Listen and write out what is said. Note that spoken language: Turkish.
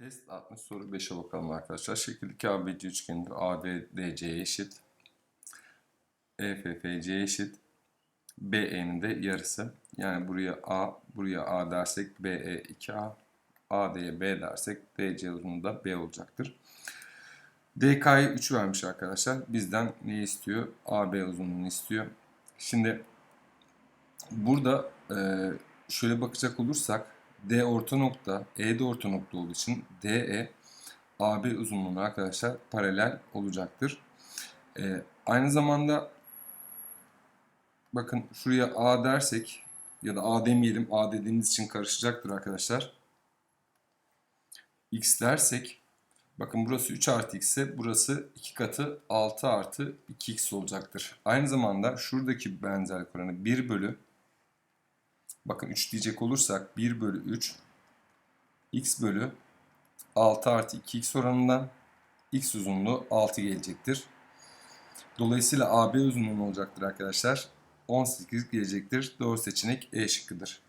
Test 60 soru 5'e bakalım arkadaşlar. Şekildeki ABC üçgeninde ABDC eşit. EFFC eşit. BE'nin de yarısı. Yani buraya A, buraya A dersek BE 2A. AD'ye B dersek DC uzunluğu da B olacaktır. DK'yı 3 vermiş arkadaşlar. Bizden ne istiyor? AB uzunluğunu istiyor. Şimdi burada e, şöyle bakacak olursak D orta nokta, E de orta nokta olduğu için DE AB uzunluğuna arkadaşlar paralel olacaktır. E, aynı zamanda bakın şuraya A dersek ya da A demeyelim A dediğimiz için karışacaktır arkadaşlar. X dersek bakın burası 3 artı x ise burası 2 katı 6 artı 2x olacaktır. Aynı zamanda şuradaki benzerlik oranı 1 bölü Bakın 3 diyecek olursak 1 bölü 3 x bölü 6 artı 2x oranından x uzunluğu 6 gelecektir. Dolayısıyla AB uzunluğu olacaktır arkadaşlar? 18 gelecektir. Doğru seçenek E şıkkıdır.